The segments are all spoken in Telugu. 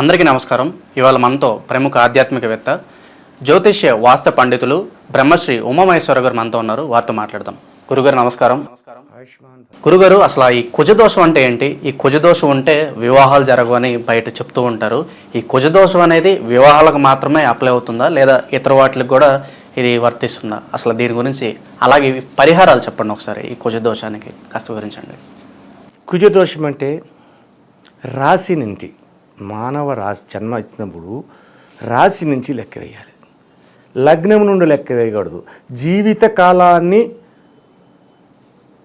అందరికీ నమస్కారం. ఇవాళ మనతో ప్రముఖ ఆధ్యాత్మికవేత్త జ్యోతిష్య వాస్త పండితులు బ్రహ్మశ్రీ ఉమామహేశ్వర గారు మనతో ఉన్నారు. వారితో మాట్లాడదాం. గురుగారు నమస్కారం. గురుగారు అసలు ఈ కుజదోషం అంటే ఏంటి? ఈ కుజదోషం ఉంటే వివాహాలు జరగవని బయట చెప్తూ ఉంటారు. ఈ కుజదోషం అనేది వివాహాలకు మాత్రమే అప్లై అవుతుందా? లేదా ఇతర వాటికి కూడా ఇది వర్తిస్తుందా? అసలు దీని గురించి అలాగే పరిహారాలు చెప్పండి ఒకసారి ఈ కుజదోషానికి. కాస్త వివరించండి. కుజదోషం అంటే రాశి నుండి మానవ రాశి జన్మ ఇచ్చినప్పుడు రాశి నుంచి లెక్క వేయాలి. లగ్నం నుండి లెక్క వేయకూడదు. జీవిత కాలాన్ని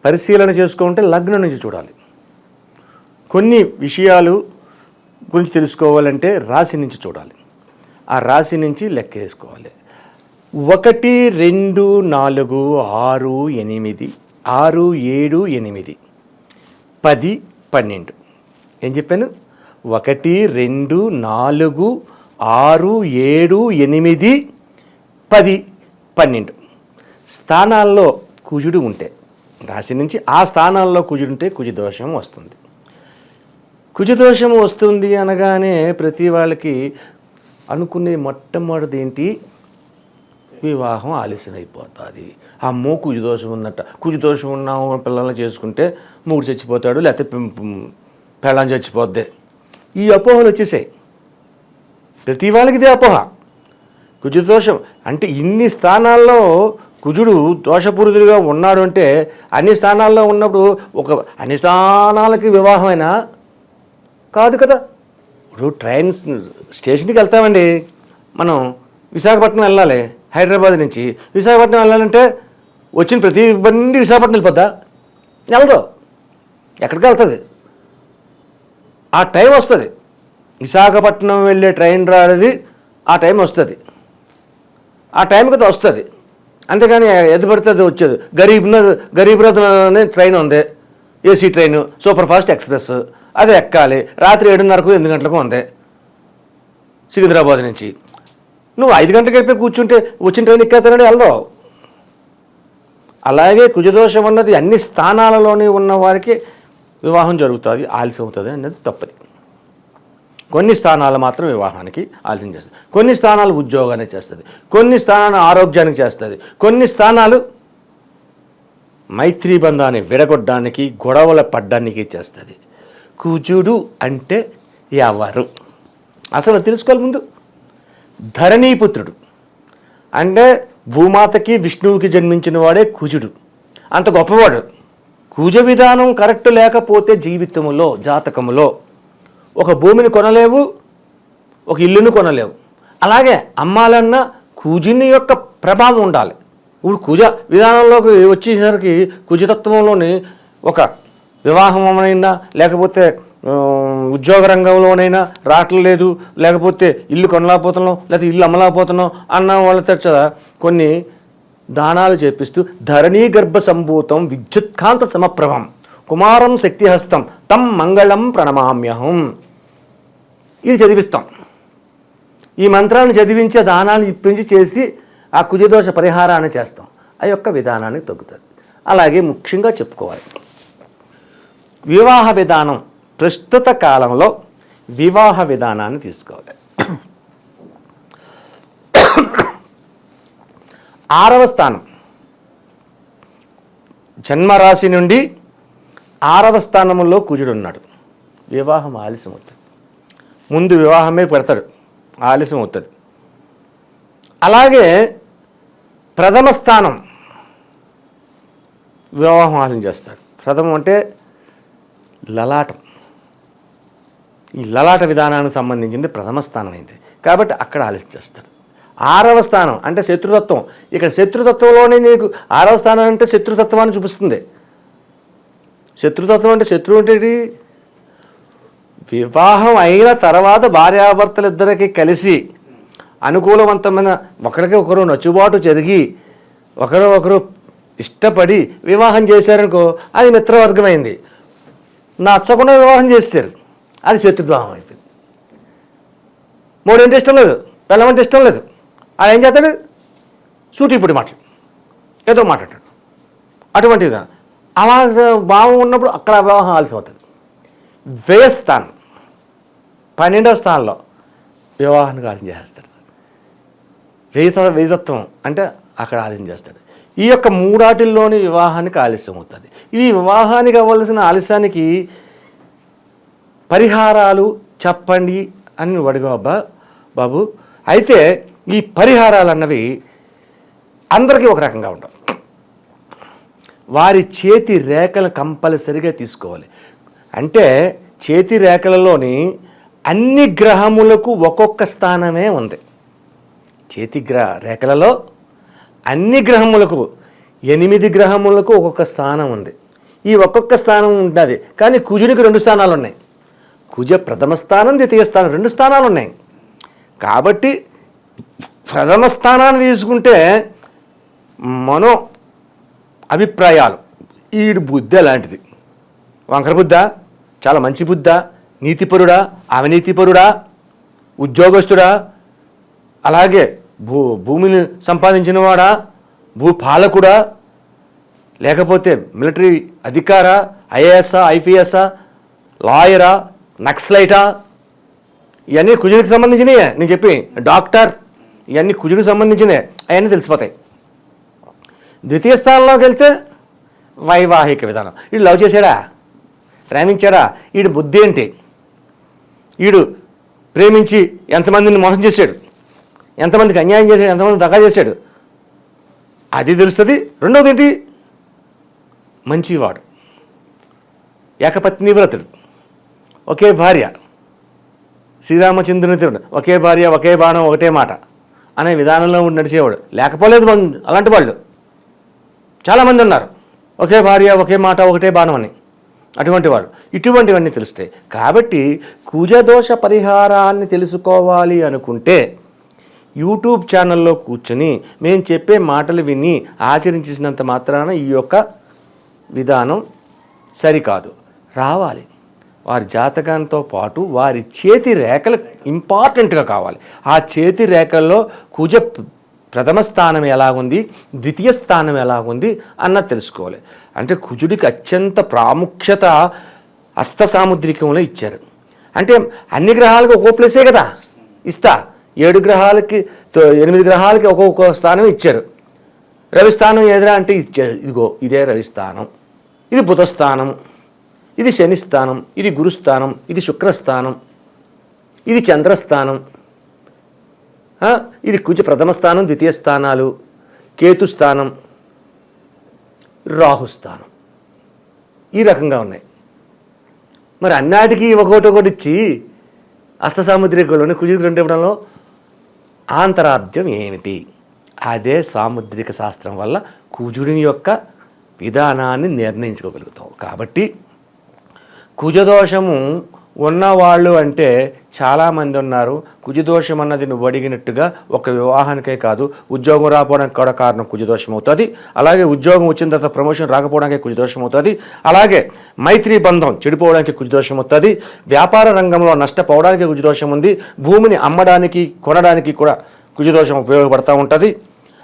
పరిశీలన చేసుకుంటే లగ్నం నుంచి చూడాలి. కొన్ని విషయాలు గురించి తెలుసుకోవాలంటే రాశి నుంచి చూడాలి. ఆ రాశి నుంచి లెక్క వేసుకోవాలి. ఒకటి రెండు నాలుగు ఆరు ఎనిమిది ఆరు ఏడు ఎనిమిది పది పన్నెండు. ఏం చెప్పాను? ఒకటి రెండు నాలుగు ఆరు ఏడు ఎనిమిది పది పన్నెండు. స్థానాల్లో కుజుడు ఉంటే రాశి నుంచి ఆ స్థానాల్లో కుజుడు ఉంటే కుజదోషం వస్తుంది. కుజదోషం వస్తుంది అనగానే ప్రతి వాళ్ళకి అనుకునే మొట్టమొదటి ఏంటి? వివాహం ఆలస్యం అయిపోతుంది అమ్మో కుజదోషం ఉన్నట్ట. కుజదోషం ఉన్న పిల్లల్ని చేసుకుంటే మూడు చచ్చిపోతాడు లేకపోతే పెళ్ళం చచ్చిపోద్ది. ఈ అపోహలు వచ్చేసాయి. ప్రతి వాళ్ళకి ఇదే అపోహ. కుజదోషం అంటే ఇన్ని స్థానాల్లో కుజుడు దోషపూరితుడిగా ఉన్నాడు అంటే అన్ని స్థానాల్లో ఉన్నప్పుడు ఒక అన్ని స్థానాలకి వివాహమైనా? కాదు కదా. ఇప్పుడు ట్రైన్ స్టేషన్కి వెళ్తామండి. మనం విశాఖపట్నం వెళ్ళాలి హైదరాబాద్ నుంచి. విశాఖపట్నం వెళ్ళాలంటే వచ్చిన ప్రతి బండి విశాఖపట్నం వెళ్ళిపోద్దా? వెళ్దు ఎక్కడికి వెళ్తుంది? ఆ టైం వస్తుంది. విశాఖపట్నం వెళ్ళే ట్రైన్ రాలేదు ఆ టైం వస్తుంది. ఆ టైంకి అది వస్తుంది. అంతేగాని ఎది పడితే అది వచ్చేది. గరీబ్ గరీబ్ రథ్ అనే ట్రైన్ ఉంది. AC train super fast express అది ఎక్కాలి. రాత్రి ఏడున్నరకు ఎనిమిది గంటలకు ఉంది. సికింద్రాబాద్ నుంచి. నువ్వు ఐదు గంటలకు వెళ్ళిపోయి కూర్చుంటే వచ్చిన ట్రైన్ ఎక్కేస్తానని వెళ్దావు. అలాగే కుజదోషం అన్నది అన్ని స్థానాలలోనే ఉన్న వారికి వివాహం జరుగుతుంది ఆలస్యం అవుతుంది అనేది తప్పది. కొన్ని స్థానాలు మాత్రం వివాహానికి ఆలస్యం చేస్తుంది. కొన్ని స్థానాలు ఉద్యోగానికి చేస్తుంది. కొన్ని స్థానాలు ఆరోగ్యానికి చేస్తుంది. కొన్ని స్థానాలు మైత్రీ బంధాన్ని విడగొట్టడానికి గొడవల పడ్డానికి చేస్తుంది. కుజుడు అంటే ఎవరు? అసలు తెలుసుకోవాలి ముందు. ధరణీపుత్రుడు. అంటే భూమాతకి విష్ణువుకి జన్మించిన వాడే కుజుడు. అంత గొప్పవాడు. కుజ విధానం కరెక్ట్ లేకపోతే జీవితంలో జాతకములో ఒక భూమిని కొనలేవు ఒక ఇల్లును కొనలేవు. అలాగే అమ్మాలన్నా కుజుని యొక్క ప్రభావం ఉండాలి. ఇప్పుడు కుజ విధానంలోకి వచ్చేసరికి కుజతత్వంలోని ఒక వివాహమైనా లేకపోతే ఉద్యోగ రంగంలోనైనా రావట్లేదు లేకపోతే ఇల్లు కొనలేకపోతున్నాం లేకపోతే ఇల్లు అమ్మలేకపోతున్నాం అన్న వాళ్ళతో చ- కొన్ని దానాలు చేపిస్తూ ధరణీ గర్భ సంభూతం విద్యుత్కాంత సమప్రభం. కుమారం శక్తిహస్తం తం మంగళం ప్రణమామ్యహం. ఇది చదివిస్తాం. ఈ మంత్రాన్ని చదివించి దానాన్ని ఇప్పించి చేసి ఆ కుజదోష పరిహారాన్ని చేస్తాం. ఆ యొక్క విధానానికి తగ్గుతుంది. అలాగే ముఖ్యంగా చెప్పుకోవాలి. వివాహ విధానం ప్రస్తుత కాలంలో వివాహ విధానాన్ని తీసుకోవాలి. ఆరవ స్థానం. జన్మరాశి నుండి ఆరవ స్థానంలో కుజుడు ఉన్నాడు వివాహం ఆలస్యం అవుతుంది ముందు వివాహమే పెడతాడు. ఆలస్యం అవుతుంది అలాగే ప్రథమ స్థానం వివాహం ఆలస్యం చేస్తాడు. ప్రథమం అంటే లలాటం. ఈ లలాట విధానానికి సంబంధించింది ప్రథమ స్థానం అయింది కాబట్టి అక్కడ ఆలస్యం చేస్తాడు. ఆరవ స్థానం అంటే శత్రుతత్వం. ఇక్కడ శత్రుతత్వంలోనే నీకు ఆరవ స్థానం అంటే శత్రుతత్వాన్ని చూపిస్తుంది. శత్రుతత్వం అంటే శత్రువు అంటే వివాహం అయిన తర్వాత భార్యాభర్తలు ఇద్దరికి కలిసి అనుకూలవంతమైన ఒకరికి ఒకరు నచ్చుబాటు జరిగి ఒకరు ఒకరు ఇష్టపడి వివాహం చేశారనుకో అది మిత్రవర్గమైంది. నచ్చకుండా వివాహం చేశారు. అది శత్రుద్వాహం అయిపోయింది. మూడంటే ఇష్టం లేదు. వెళ్ళమంటే ఇష్టం లేదు. ఆయన ఏం చేస్తాడు? సూటిపుడి మాటలు. ఏదో మాట్లాడతాడు. అటువంటి విధానం అలా భావం ఉన్నప్పుడు అక్కడ వివాహం ఆలస్యం అవుతుంది వ్యయస్థానం. పన్నెండవ స్థానంలో వివాహానికి ఆలయం చేస్తాడు వేద వేదత్వం అంటే అక్కడ ఆలస్యం చేస్తాడు. ఈ యొక్క మూడాటిల్లోని వివాహానికి ఆలస్యం అవుతుంది ఈ వివాహానికి అవ్వాల్సిన ఆలస్యానికి పరిహారాలు చెప్పండి అని నువ్వు అబ్బా బాబు. అయితే ఈ పరిహారాలు అన్నవి అందరికీ ఒక రకంగా ఉండవు వారి చేతి రేఖలు కంపల్సరిగా తీసుకోవాలి. అంటే చేతి రేఖలలోని అన్ని గ్రహములకు ఒక్కొక్క స్థానమే ఉంది. చేతి గ్రహ రేఖలలో అన్ని గ్రహములకు ఎనిమిది గ్రహములకు ఒక్కొక్క స్థానం ఉంది. ఈ ఒక్కొక్క స్థానం ఉంటుంది. కానీ కుజునికి రెండు స్థానాలు ఉన్నాయి కుజ ప్రథమ స్థానం ద్వితీయ స్థానం రెండు స్థానాలు ఉన్నాయి కాబట్టి ప్రథమ స్థానాన్ని తీసుకుంటే మనో అభిప్రాయాలు. ఈడు బుద్ధి అలాంటిది. వంకర బుద్ధ? చాలా మంచి బుద్ధ. నీతిపరుడా? అవినీతిపరుడా? ఉద్యోగస్తుడా? అలాగే భూ భూమిని సంపాదించినవాడా? భూపాలకుడా? లేకపోతే మిలిటరీ అధికారా? ఐఏఎస్ఆ ఐపీఎస్ఆ లాయరా? నక్సలైటా? ఇవన్నీ కుజులకు సంబంధించినవి నేను చెప్పి డాక్టర్ ఇవన్నీ కుజుడికి సంబంధించినే అవన్నీ తెలిసిపోతాయి. ద్వితీయ స్థానంలోకి వెళ్తే వైవాహిక విధానం. వీడు లవ్ చేశాడా? ప్రేమించాడా? వీడి బుద్ధి ఏంటి? వీడు ప్రేమించి ఎంతమందిని మోసం చేశాడు? ఎంతమందికి అన్యాయం చేశాడు? ఎంతమంది దగా చేశాడు? అది తెలుస్తుంది. రెండవది ఏంటి? మంచివాడు. ఏకపత్ని వ్రతుడు ఒకే భార్య. శ్రీరామచంద్రుని ఒకే భార్య ఒకే బాణం ఒకటే మాట. అనే విధానంలో ఉండి నడిచేవాడు. లేకపోలేదు అలాంటి వాళ్ళు. చాలామంది ఉన్నారు. ఒకే భార్య ఒకే మాట ఒకటే బాణం అని. అటువంటి వాడు. ఇటువంటివన్నీ తెలుస్తాయి కాబట్టి కుజదోష పరిహారాన్ని తెలుసుకోవాలి అనుకుంటే యూట్యూబ్ ఛానల్లో కూర్చొని మేము చెప్పే మాటలు విని ఆచరించేసినంత మాత్రాన ఈ యొక్క విధానం సరికాదు. రావాలి. వారి జాతకంతో పాటు వారి చేతి రేఖలు ఇంపార్టెంట్గా కావాలి. ఆ చేతి రేఖల్లో కుజ ప్రథమ స్థానం ఎలా ఉంది ద్వితీయ స్థానం ఎలా ఉంది అన్న తెలుసుకోవాలి. అంటే కుజుడికి అత్యంత ప్రాముఖ్యత హస్త సాముద్రికంలో ఇచ్చారు. అంటే అన్ని గ్రహాలకు ఒక్కో ప్లేసే కదా? ఇస్తా. ఏడు గ్రహాలకి తో- ఎనిమిది గ్రహాలకి ఒక్కొక్క స్థానం ఇచ్చారు. రవి స్థానం అంటే ఇచ్చారు ఇదిగో ఇదే రవి స్థానం. ఇది బుధ స్థానం. ఇది శనిస్థానం ఇది గురుస్థానం ఇది శుక్రస్థానం ఇది చంద్రస్థానం. ఇది కుజ ప్రథమ స్థానం ద్వితీయ స్థానాలు కేతు స్థానం రాహుస్థానం ఈ రకంగా ఉన్నాయి. మరి అన్నిటికీ ఒకటి ఒకటి ఇచ్చి అస్తసాముద్రికలోని కుజుడు రెండు ఇవ్వడంలో ఆంతరార్థం ఏమిటి? అదే సాముద్రిక శాస్త్రం వల్ల కుజుడిని యొక్క విధానాన్ని నిర్ణయించుకోగలుగుతాం. కాబట్టి కుజదోషము ఉన్నవాళ్ళు అంటే చాలామంది ఉన్నారు కుజదోషం అన్నది నువ్వు అడిగినట్టుగా ఒక వివాహానికే కాదు ఉద్యోగం రాకపోవడానికి కూడా కారణం కుజదోషం అవుతుంది అలాగే ఉద్యోగం వచ్చిన తర్వాత ప్రమోషన్ రాకపోవడానికి కుజదోషం అవుతుంది అలాగే మైత్రి బంధం చెడిపోవడానికి కుజదోషం అవుతుంది వ్యాపార రంగంలో నష్టపోవడానికి కుజదోషం ఉంది భూమిని అమ్మడానికి కొనడానికి కూడా కుజదోషం ఉపయోగపడతా ఉంటుంది.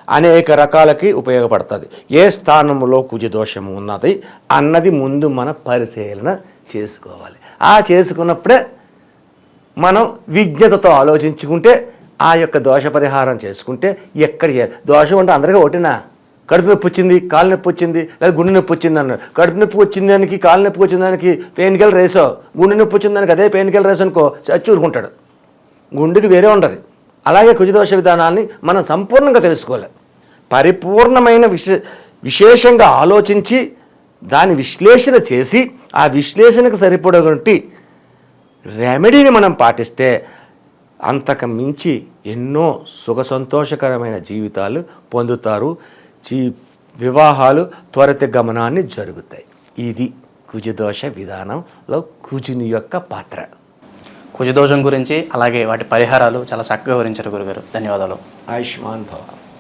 అనేక రకాలకి ఉపయోగపడుతుంది. ఏ స్థానంలో కుజదోషం ఉన్నది అన్నది ముందు మన పరిశీలన చేసుకోవాలి. ఆ చేసుకున్నప్పుడే మనం విజ్ఞతతో ఆలోచించుకుంటే ఆ యొక్క దోష పరిహారం చేసుకుంటే ఎక్కడ ఏ- దోషం అంటే అందరికీ ఒకటినా? కడుపు నొప్పి వచ్చింది కాలు నొప్పి వచ్చింది లేదా గుండె నొప్పి వచ్చింది అన్నారు కడుపు నొప్పి వచ్చిన దానికి కాలు నొప్పి వచ్చిన దానికి పెయిన్ కిల్లర్ రేసో. గుండె నొప్పి వచ్చిన దానికి అదే పెయిన్ కిల్లర్ రేస్ అనుకో చచ్చి ఊరుకుంటాడు. గుండెకి వేరే ఉండదు అలాగే కుజదోష విధానాన్ని మనం సంపూర్ణంగా తెలుసుకోవాలి. పరిపూర్ణమైన విశే విశేషంగా ఆలోచించి దాని విశ్లేషణ చేసి ఆ విశ్లేషణకు సరిపడగొట్టి రెమెడీని మనం పాటిస్తే అంతకు మించి ఎన్నో సుఖ సంతోషకరమైన జీవితాలు పొందుతారు. జీ వివాహాలు త్వరిత గమనాన్ని జరుగుతాయి. ఇది కుజదోష విధానంలో కుజుని యొక్క పాత్ర. కుజదోషం గురించి అలాగే వాటి పరిహారాలు చాలా చక్కగా వివరించారు గురుగారు. ధన్యవాదాలు. ఆయుష్మాన్ భవ.